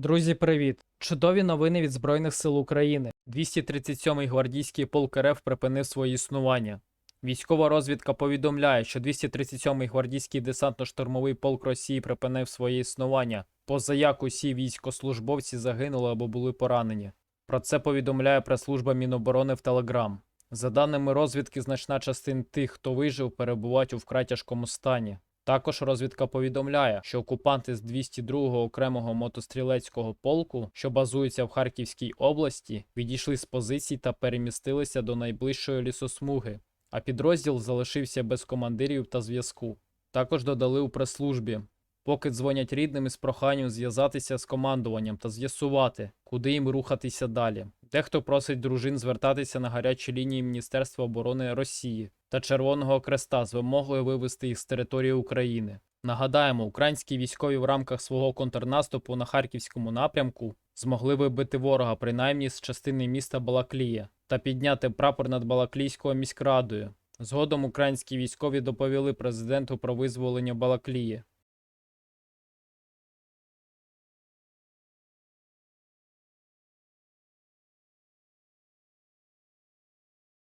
Друзі, привіт! Чудові новини від Збройних сил України. 237-й гвардійський полк РФ припинив своє існування. Військова розвідка повідомляє, що 237-й гвардійський десантно-штурмовий полк Росії припинив своє існування, поза як усі військослужбовці загинули або були поранені. Про це повідомляє прес-служба Міноборони в Телеграм. За даними розвідки, значна частина тих, хто вижив, перебувають у вкрай тяжкому стані. Також розвідка повідомляє, що окупанти з 202-го окремого мотострілецького полку, що базується в Харківській області, відійшли з позицій та перемістилися до найближчої лісосмуги, а підрозділ залишився без командирів та зв'язку. Також додали у прес-службі, поки дзвонять рідним із проханням зв'язатися з командуванням та з'ясувати, куди їм рухатися далі. Дехто просить дружин звертатися на гарячі лінії Міністерства оборони Росії та Червоного Креста з вимогою вивести їх з території України. Нагадаємо, українські військові в рамках свого контрнаступу на харківському напрямку змогли вибити ворога принаймні з частини міста Балаклія та підняти прапор над Балаклійською міськрадою. Згодом українські військові доповіли президенту про визволення Балаклії.